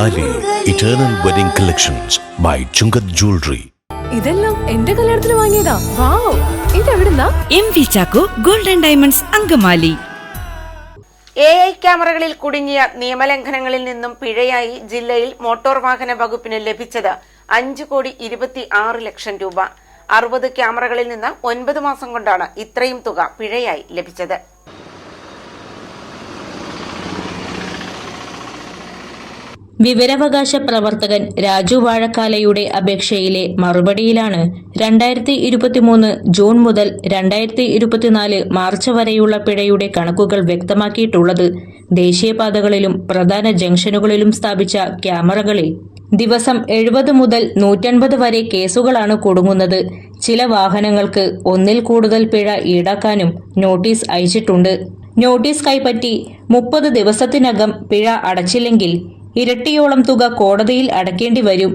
Eternal wedding collections by Chungath jewellery ഇതെല്ലാം എന്റെ കല്യാണത്തിന് വാങ്ങിയതാ. Wow ഇതെവിടുന്നാ? M V Chacko golden diamonds Angamaly. A I ക്യാമറകളിൽ കുടുങ്ങിയ നിയമലംഘനങ്ങളിൽ നിന്നും പിഴയായി ജില്ലയിൽ മോട്ടോർ വാഹന വകുപ്പിന് ലഭിച്ചത് അഞ്ചു കോടി ഇരുപത്തി ആറ് ലക്ഷം രൂപ. അറുപത് ക്യാമറകളിൽ നിന്ന് ഒൻപത് മാസം കൊണ്ടാണ് ഇത്രയും തുക പിഴയായി ലഭിച്ചത്. വിവരാവകാശ പ്രവർത്തകൻ രാജു വാഴക്കാലയുടെ അപേക്ഷയിലെ മറുപടിയിലാണ് രണ്ടായിരത്തി ഇരുപത്തിമൂന്ന് ജൂൺ മുതൽ രണ്ടായിരത്തി ഇരുപത്തിനാല് മാർച്ച് വരെയുള്ള പിഴയുടെ കണക്കുകൾ വ്യക്തമാക്കിയിട്ടുള്ളത് ദേശീയപാതകളിലും പ്രധാന ജംഗ്ഷനുകളിലും സ്ഥാപിച്ച ക്യാമറകളിൽ. ദിവസം എഴുപത് മുതൽ നൂറ്റൻപത് വരെ കേസുകളാണ് കുടുങ്ങുന്നത്. ചില വാഹനങ്ങൾക്ക് ഒന്നിൽ കൂടുതൽ പിഴ ഈടാക്കാനും നോട്ടീസ് അയച്ചിട്ടുണ്ട്. നോട്ടീസ് കൈപ്പറ്റി മുപ്പത് ദിവസത്തിനകം പിഴ അടച്ചില്ലെങ്കിൽ ഇരട്ടിയോളം തുക കോടതിയിൽ അടയ്ക്കേണ്ടി വരും